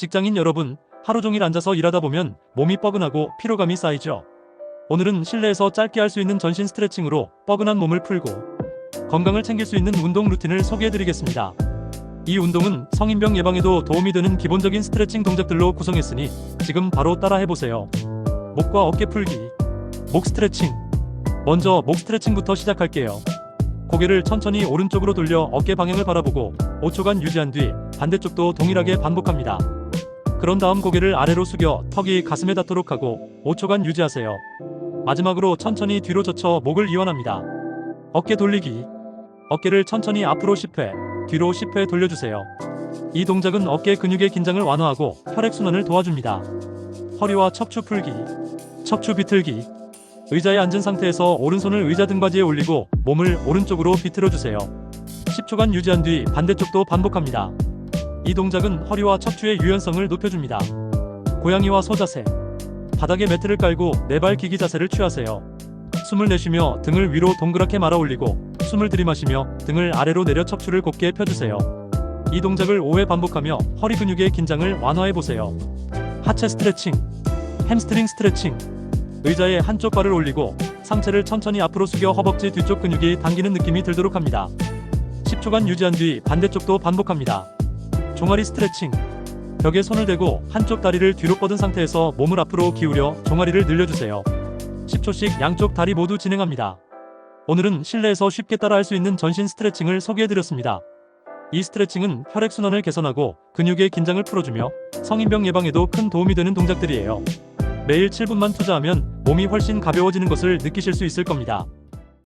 직장인 여러분, 하루 종일 앉아서 일하다 보면 몸이 뻐근하고 피로감이 쌓이죠. 오늘은 실내에서 짧게 할 수 있는 전신 스트레칭으로 뻐근한 몸을 풀고 건강을 챙길 수 있는 운동 루틴을 소개해 드리겠습니다. 이 운동은 성인병 예방에도 도움이 되는 기본적인 스트레칭 동작들로 구성했으니 지금 바로 따라 해보세요. 목과 어깨 풀기, 목 스트레칭. 먼저 목 스트레칭부터 시작할게요. 고개를 천천히 오른쪽으로 돌려 어깨 방향을 바라보고 5초간 유지한 뒤 반대쪽도 동일하게 반복합니다. 그런 다음 고개를 아래로 숙여 턱이 가슴에 닿도록 하고 5초간 유지하세요. 마지막으로 천천히 뒤로 젖혀 목을 이완합니다. 어깨 돌리기. 어깨를 천천히 앞으로 10회, 뒤로 10회 돌려주세요. 이 동작은 어깨 근육의 긴장을 완화하고 혈액순환을 도와줍니다. 허리와 척추 풀기, 척추 비틀기. 의자에 앉은 상태에서 오른손을 의자 등받이에 올리고 몸을 오른쪽으로 비틀어 주세요. 10초간 유지한 뒤 반대쪽도 반복합니다. 이 동작은 허리와 척추의 유연성을 높여줍니다. 고양이와 소자세. 바닥에 매트를 깔고 네 발 기기 자세를 취하세요. 숨을 내쉬며 등을 위로 동그랗게 말아 올리고 숨을 들이마시며 등을 아래로 내려 척추를 곧게 펴주세요. 이 동작을 5회 반복하며 허리 근육의 긴장을 완화해 보세요. 하체 스트레칭, 햄스트링 스트레칭. 의자에 한쪽 발을 올리고 상체를 천천히 앞으로 숙여 허벅지 뒤쪽 근육이 당기는 느낌이 들도록 합니다. 10초간 유지한 뒤 반대쪽도 반복합니다. 종아리 스트레칭. 벽에 손을 대고 한쪽 다리를 뒤로 뻗은 상태에서 몸을 앞으로 기울여 종아리를 늘려주세요. 10초씩 양쪽 다리 모두 진행합니다. 오늘은 실내에서 쉽게 따라 할 수 있는 전신 스트레칭을 소개해드렸습니다. 이 스트레칭은 혈액순환을 개선하고 근육의 긴장을 풀어주며 성인병 예방에도 큰 도움이 되는 동작들이에요. 매일 7분만 투자하면 몸이 훨씬 가벼워지는 것을 느끼실 수 있을 겁니다.